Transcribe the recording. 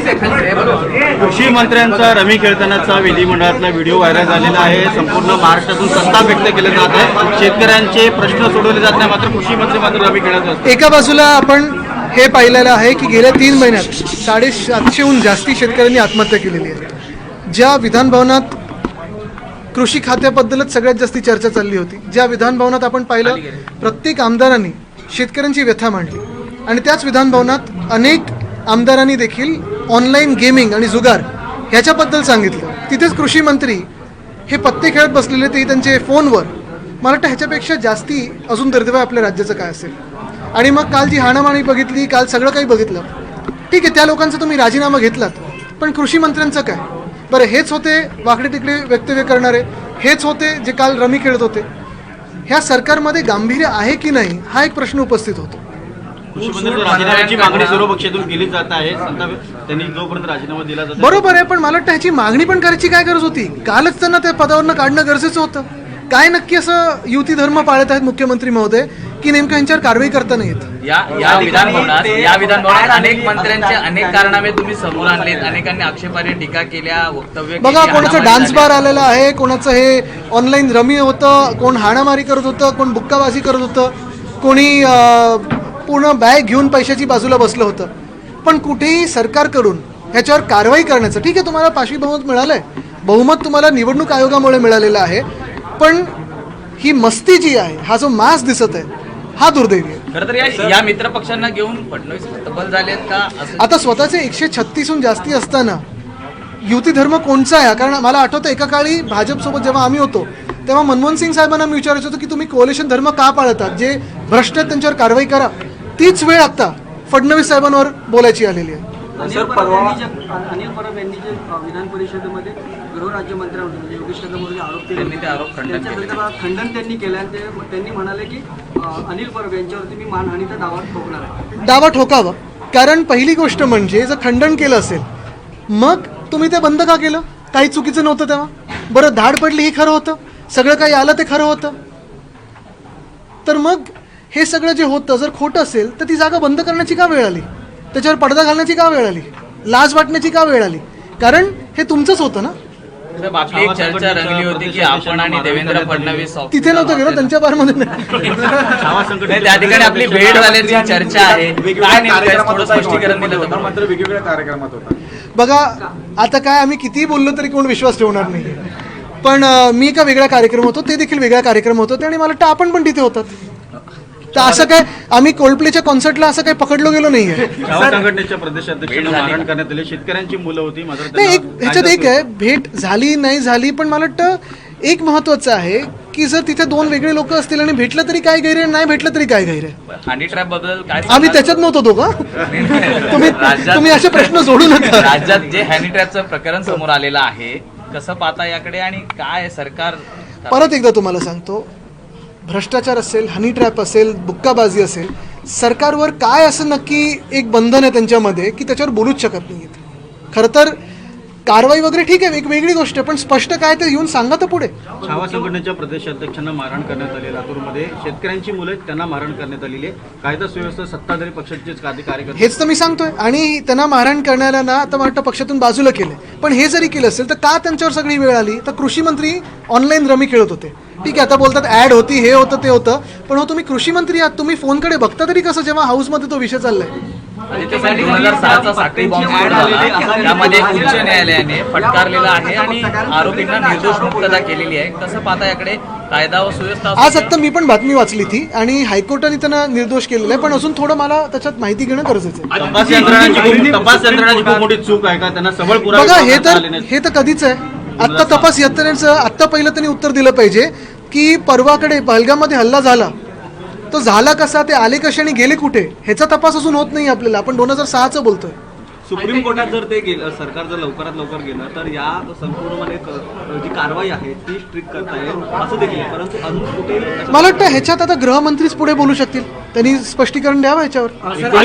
कृषी मंत्र्यांचा रमी खेळतानाचा विधिमंडळातला व्हिडिओ व्हायरल झालेला आहे. संपूर्ण महाराष्ट्रातून संताप व्यक्त केले जात आहे. शेतकऱ्यांचे प्रश्न सोडवले जात नाही मात्र कृषी मंत्री मात्र रमी खेळत असतात. एका बाजूला आपण हे पाहिलेलं आहे की गेल्या तीन महिन्यात साडेसातशेहून जास्ती शेतकऱ्यांनी आत्महत्या केलेली आहे. ज्या विधानभवनात कृषी खात्याबद्दलच सगळ्यात जास्ती चर्चा चालली होती ज्या विधानभवनात आपण पाहिलं प्रत्येक आमदारांनी शेतकऱ्यांची व्यथा मांडली. आणि त्याच विधानभवनात अनेक आमदारांनी देखील ऑनलाईन गेमिंग आणि जुगार ह्याच्याबद्दल सांगितलं. तिथेच कृषी मंत्री हे पत्ते खेळत बसलेले ते त्यांचे फोनवर. मला वाटतं ह्याच्यापेक्षा जास्ती अजून दर्दवा आपल्या राज्याचं काय असेल? आणि मग काल जी हाणामाणी बघितली काल सगळं काही बघितलं. ठीक आहे त्या लोकांचा तुम्ही राजीनामा घेतलात पण कृषी मंत्र्यांचं काय? बरं हेच होते वाकडे तिकडे वक्तव्य करणारे हेच होते जे काल रमी खेळत होते. ह्या सरकारमध्ये गांभीर्य आहे की नाही हा एक प्रश्न उपस्थित होतो. कृषी मंत्र्यांच्या राजीनाम्याची मागणी सर्व पक्षातून केली जात आहे. संताप त्यांनी जोपर्यंत राजीनामा दिला जातो बरोबर आहे पण मला वाटतं ह्याची मागणी पण करायची काय गरज होती? कालच त्यांना त्या पदावरनं काढणं गरजेचं होतं. काय नक्की असं युती धर्म पाळत आहेत मुख्यमंत्री महोदय की नेमकं यांच्यावर कारवाई करता नाही येत? या या विधान भवनात या विधान भवनात अनेक मंत्र्यांचे अनेक कारनामे तुम्ही समोर आणलेत. अनेकांनी आक्षेपार्ह टीका केल्या वक्तव्य बघा कोणाचं डान्स. बार आलेलं आहे कोणाचं हे ऑनलाईन रमी होतं कोण हाणामारी करत होतं कोण बुक्काबाजी करत होतं कोणी अं, पूर्ण बॅग घेऊन पैशाची बाजूला बसलं होतं. पण कुठेही सरकारकडून ह्याच्यावर कारवाई करण्याचं ठीक आहे तुम्हाला पाचवी बहुमत मिळालंय. बहुमत तुम्हाला निवडणूक आयोगामुळे मिळालेलं आहे. पण ही मस्ती जी आहे हा जो मास दिसत आहे हा दुर्दैवी आहे. खरं तर या या मित्र पक्षांना घेऊन फडणवीस तब्बल झालेत का? असं आता स्वतःचे एकशे छत्तीसहून जास्ती असताना युती धर्म कोणचा आहे? कारण मला आठवतं एका काळी भाजपसोबत जेव्हा आम्ही होतो तेव्हा मनमोहन सिंग साहेबांना मी विचारायचं होतं की तुम्ही कोलेशन धर्म का पाळतात जे भ्रष्ट आहेत त्यांच्यावर कारवाई करा. तीच वेळ आता फडणवीस साहेबांवर बोलायची आलेली आहे. अनिल परब यांनी जे अनिल परब यांनी जे अ, विधान परिषदेमध्ये गृहराज्यमंत्र्यांवर म्हणजे योगेश कदमवर जे आरोप केले त्यांनी ते आरोप खंडन त्यांच्या केले. संदर्भात खंडन त्यांनी केलं आणि ते त्यांनी म्हणाले की अनिल परब यांच्यावरती मी मानहानीचा दावा ठोकणार आहे. दावा ठोकावा. कारण पहिली गोष्ट म्हणजे जर खंडन केलं असेल मग तुम्ही ते बंद का केलं? काही चुकीचं नव्हतं तेव्हा? बरं धाड पडली हे खरं होतं. सगळं काही आलं ते खरं होतं. तर मग हे सगळं जे होतं जर खोटं असेल तर ती जागा बंद करण्याची का वेळ आली? त्याच्यावर पडदा घालण्याची का वेळ आली? लाज वाटण्याची का वेळ आली? कारण हे तुमचंच होतं ना? आपली एक चर्चा रंगली होती की आपण आणि देवेंद्र फडणवीस तिथे नव्हतं गेलो त्यांच्या बारमध्ये. नाही छावा संकट नाही, त्या ठिकाणी आपली भेट झाल्याची चर्चा आहे. काय नेमकं आहे? थोडं स्पष्टीकरण दिलं तर बरं. मात्र वेगवेगळ्या कार्यक्रमात होता. बघा आता काय आम्ही कितीही बोललो तरी कोण विश्वास ठेवणार नाही पण मी एका वेगळा कार्यक्रम होतो ते देखील वेगळा कार्यक्रम होतो आणि मला वाटतं आपण पण तिथे होतात. तर असं काय आम्ही कोल्डप्लेच्या कॉन्सर्टला असं काही पकडलो गेलो नाहीये. छावा संघटनेच्या प्रदेशाध्यक्षांना मारहाण करण्यात आली. शेतकऱ्यांची मुलं होती मात्र नाही एक त्यांना ह्याच्यात एक आहे भेट झाली नाही झाली पण मला वाटतं एक महत्वाचं आहे की जर तिथे दोन वेगळे लोक असतील आणि भेटलं तरी काय गैर आहे नाही भेटलं तरी काय गैर आहे हनी ट्रॅपबद्दल काय आम्ही? त्याच्यात नव्हतो दोघं. तुम्ही राज्यात- तुम्ही असे प्रश्न जोडू नका. राज्यात जे हॅनी ट्रॅपचं प्रकरण समोर आलेलं आहे कसं पाहता याकडे आणि काय सरकार परत एकदा तुम्हाला सांगतो भ्रष्टाचार असेल हनी ट्रॅप असेल बुक्काबाजी असेल सरकारवर काय असं नक्की एक बंधन आहे त्यांच्यामध्ये की त्याच्यावर बोलूच शकत नाहीत खरं तर कारवाई वगैरे ठीक आहे एक वेगळी गोष्ट आहे पण स्पष्ट काय ते येऊन सांगा तर पुढे. छावा संघटनेच्या प्रदेशाध्यक्षांना मारहाण करण्यात आली लातूरमध्ये शेतकऱ्यांची मुलं आहेत, त्यांना मारहाण करण्यात आलेली आहे. कायदा सुव्यवस्था सत्ताधारी पक्षाचेच कार्य कार्यकर्ते हेच तर मी सांगतोय. आणि त्यांना मारहाण करण्याला ना आता वाटतं पक्षातून बाजूला केलं पण हे जरी केलं असेल तर का त्यांच्यावर सगळी वेळ आली? तर कृषी मंत्री ऑनलाईन रमी खेळत होते. ठीक आहे आता बोलतात ऍड होती हे होतं ते होतं. पण हो तुम्ही कृषी मंत्री आहात तुम्ही फोनकडे बघता तरी कसं जेव्हा हाऊसमध्ये तो विषय चाललाय? दोन हजार सहाचा साखळी बॉम्ब स्फोट झाला. त्यामध्ये उच्च न्यायालयाने फटकारलेला आहे आणि आरोपींना निर्दोष मुक्तता केलेली आहे. कसं पाहता याकडे? कायदा व सुव्यवस्था आज. आत्ता मी पण बातमी वाचली ती आणि हायकोर्टाने त्यांना निर्दोष केलेला आहे. पण अजून थोडं मला त्याच्यात माहिती घेणं गरजेचं आहे. तपास यंत्रणाची खूप- तपास यंत्रणाची खूप मोठी चूक आहे का? त्यांना सबळ पुरावे बघा हे तर नाहीत. हे तर कधीच आहे. आत्ता तपास यंत्रणेचं आत्ता पहिलं त्यांनी उत्तर दिलं पाहिजे की परवाकडे पहलगाममध्ये हल्ला झाला. तो झाला कसा ते आले कसे आणि गेले कुठे ह्याचा तपास अजून होत नाही आपल्याला. आपण दोन हजार सहाचं बोलतोय. सुप्रीम कोर्टात जर ते गेलं सरकार जर लवकरात लवकर गेलं तर या संपूर्णपणे क- जी कारवाई आहे ती स्ट्रिक्ट करता येईल असं देखील आहे. परंतु अजून कुठे मला वाटतं ह्याच्यात आता गृहमंत्रीच पुढे बोलू शकतील. त्यांनी स्पष्टीकरण द्यावं ह्याच्यावर.